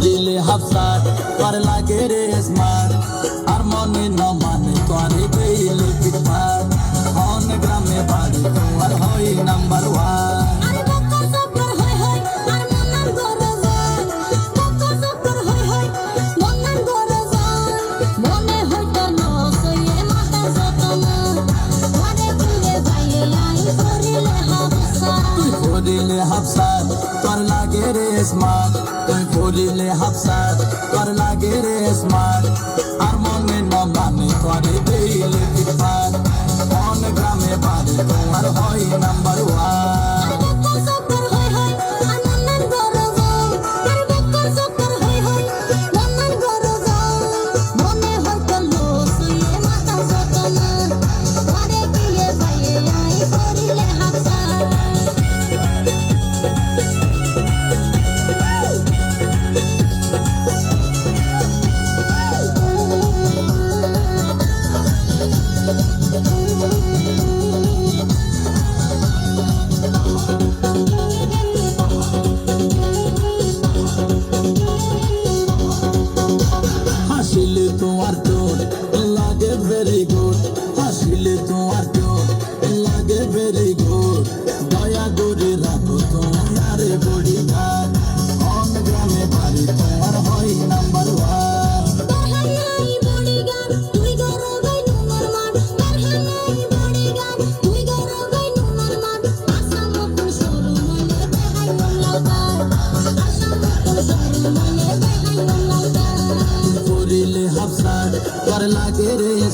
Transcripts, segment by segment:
শরীরে হাফসার আর লাগে রে স্মার। আর মনে না মানে তো আর স্মার্ট তুই ঘুরিলে হাফসার তোর লাগে রে স্মার্ট। আর মনে না করে দিলে দূত আসিলে তো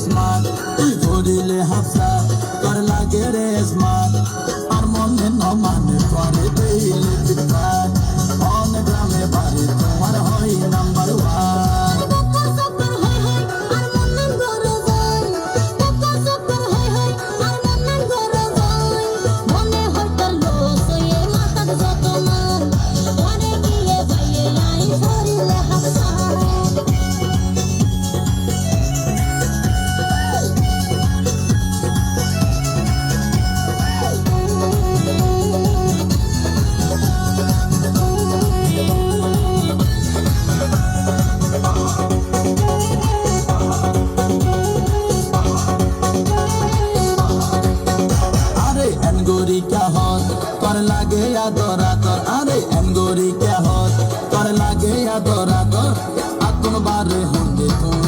স্মার্ট। ধরিলে হাফসা তোর লাগে রে স্মার্ট। আর মনে নমানে লাগে আদরা তর আরে এমগরি কে হত তর লাগে আদরা তর আকুন বারে হন্দে তুই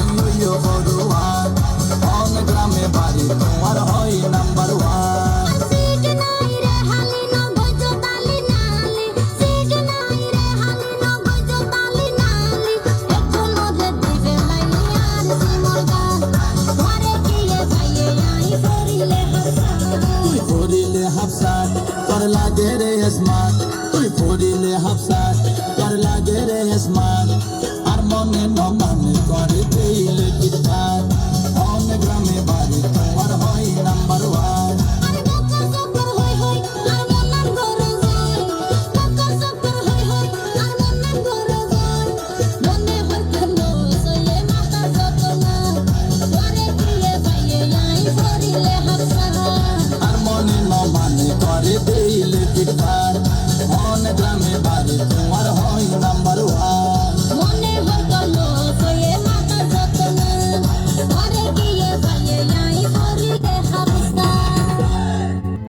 লাগে রে স্মার্ট তুই পড়িলে হাফসার তোর লাগে রে স্মার্ট আর মনে নমানে করে